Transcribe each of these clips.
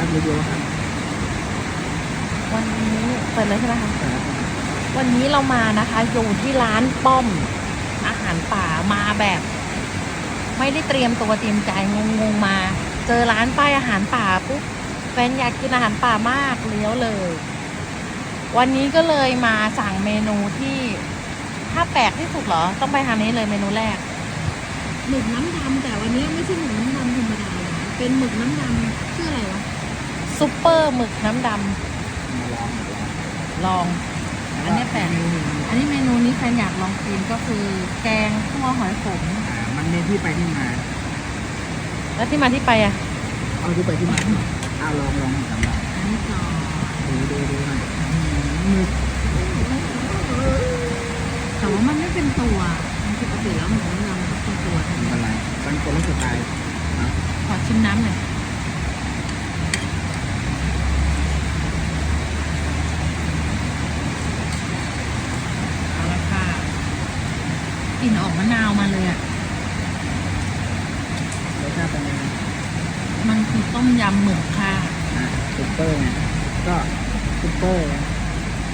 ครับรีวิวครับวันนี้เปิดเลยใช่ไหมคะครับวันนี้เรามานะคะอยู่ที่ร้านป้อมอาหารป่ามาแบบ ไม่ได้เตรียมตัวเตรียมใจงงๆมา เจอร้านป้ายอาหารป่าปุ๊บแฟนอยากกินอาหารป่ามากเลี้ยวเลย วันนี้ก็เลยมาสั่งเมนูที่ถ้าแปลกที่สุดเหรอ ต้องไปทางนี้เลยเมนูแรกหมึกน้ำดำแต่วันนี้ไม่ใช่หมึกน้ำดำธรรมดานะเป็นหมึกน้ำดำชื่ออะไรวะ ซุปเปอร์ หมึกน้ำดมาลองหมดแล้วำลอง อันนี้แปลกอันนี้เมนูนี้แฟนอยากลองกินก็คือแกงคั่วหอยขมอ่ามันมีที่ไปที่มา แล้วที่มาที่ไปอะ เอาที่ไปที่มาเอาลองลองสำหรับอันนี้ก่อนดูดูดูหน่อยแต่ว่ามันไม่เป็นตัวมันปกติแล้วหมึกน้ำดำมันเป็นตัวไม่เป็นไรมันคนละสไตล์นะขอชิมน้ำหน่อย เอาละค่ะกลิ่ นออกมะนาวมาเลยอะรสชาติเป็นยังไงมันคือต้มยำหมึกค่ะอ่าซุปเปอร์ไงก็ซุปเปอร์ไง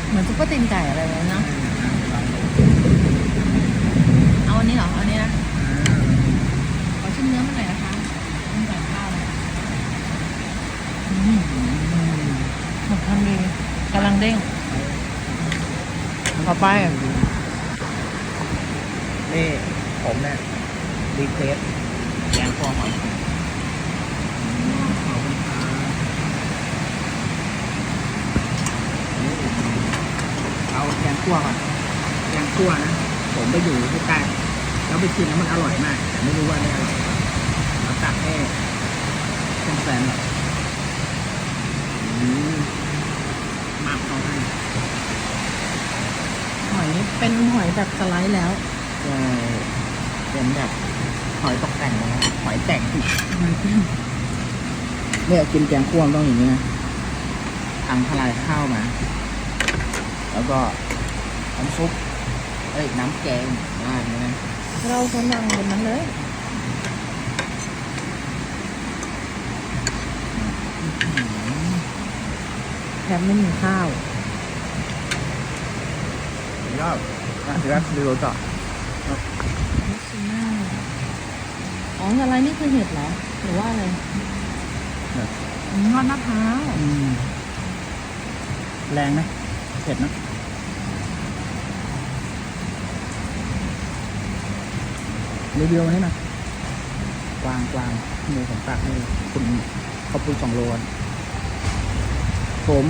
เหมือนซุปเปอร์ตีนไก่อะไรเลยเนาะอ่าลองดูเอาอันนี้เหรอเอาอันนี้นะอ่าขอชิมเนื้อมันหน่อยนะคะต้มไก่ข้าวเลยอืมหมึกทำดีกำลังเด้งต่อไป นี่ผมเนี่ยรีเควสแกงฟองหอยขมขอนเอาแกงคั่วก่อนแกงคั่วนะ ผมไปอยู่ที่ใต้แล้วไปชิมแล้วมันอร่อยมาก แต่ไม่รู้ว่าไม่อร่อยเราตักให้แฟนหน่อยอืมมากเขาให้หอยเป็นหอยแบบสไลด์แล้ว เป็นแบบหอยตกแต่งนะหอยแต่งเนี่ยกินแกงคั่วมันต้องอย่างนี้นะทางทลายข้าวมา แล้วก็น้ำซุปเอ้ยน้ำแกงราดอย่างนี้นะเราเขานั่งบนนั้นเลยแถมไม่มีข้าวยอดอะเดี๋ยวเรา ดูต่ออ๋ออะไรนี่คือเห็ดเหรอ หรือว่าอะไรยอดมะพร้าวอืมแรงไหมเผ็ดนะรีวิวให้หน่อยกวางกวางมือของปากให้คุณขอบคุณสองโลนผม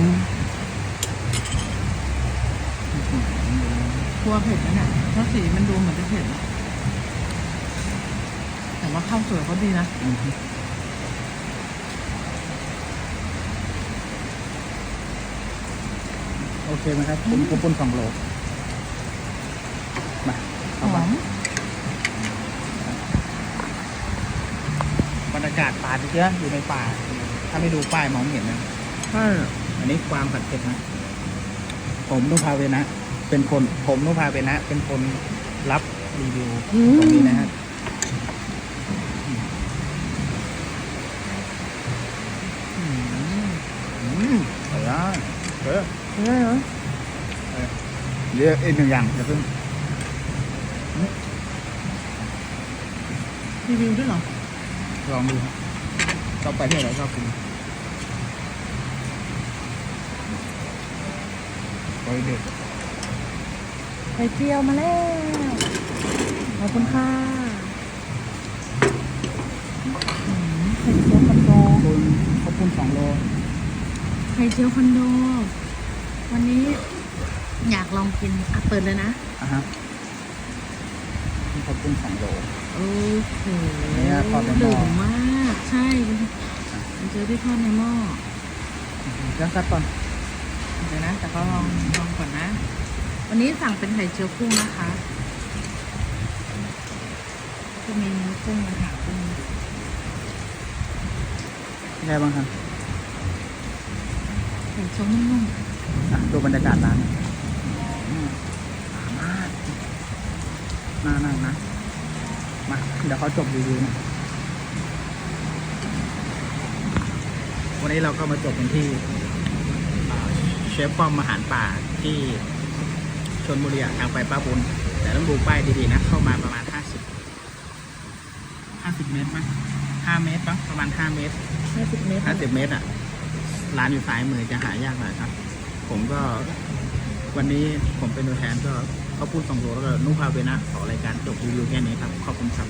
ลัวเผ็ดนะเนี่ยเพราะสีมันดูเหมือนจะเผ็ดนะแต่ว่าข้าวสวยเขาดีนะ อืมโอเคไหมครับคุณขอบคุณสองโลมาหเข้าอมามบรรยากาศป่าเยอะอยู่ในป่า ถ้าไม่ดูป้ายมองไม่เห็นนะ ใช่อันนี้ความผัดเผ็ดนะ ผมนุภาเวนะ เป็นคนผมนุภาเวนะ เป็นคนรับรีวิวตรงนี้นะฮะอืมอืมอร่อยเออได้เหรอเรียกอีกหนึ่งอย่างอย่าเพิ่งรีวิวด้วยเหรอ ลองดูครับชอบไปที่ไหนชอบกินไปเด็ด ไข่เจียวมาแล้ว ขอบคุณค่ะอืมไข่เจียวคอนโดคุณขอบคุณสองโลไข่เจียวคอนโด วันนี้อยากลองกินอะเปิดเลยนะอะฮะขอบคุณสองโล โอ้โหเนี่ยทอดในหม้อดื่มมาก ใช่มันมันเจอที่ทอดในหม้อเรื่องซัดก่อน เดี๋ยวนะ แต่ก็ลองลองก่อนนะ วันนี้สั่งเป็นไข่เจียวกุ้งนะคะจะมีเนื้อกุ้งนะคะกุ้งไงบ้างครับไข่เจียวนุ่มอะดูบรรยากาศร้านอืมสามารถน่านั่งนะ มา เดี๋ยวเขาจบรีวิวนะ วันวันนี้เราก็มาจบกันที่อ่าเชฟป้อมอาหารป่าที่ ชนบุรีอะทางไปป้าบุญแต่ต้องดูป้ายดีๆนะเข้ามาประมาณ 50 50 เมตรมั้ย5เมตรปะประมาณ 5 เมตรห้าสิบเมตร 50 เมตรอะร้านอยู่ซ้ายมือจะหายากหน่อยครับ ผมก็วันนี้ผมเป็นตัวแทนก็เขาพูดสองตัวแล้วก็นุ่งพาเวนะขอรายการจบรีวิวแค่นี้ครับ ขอบคุณครับ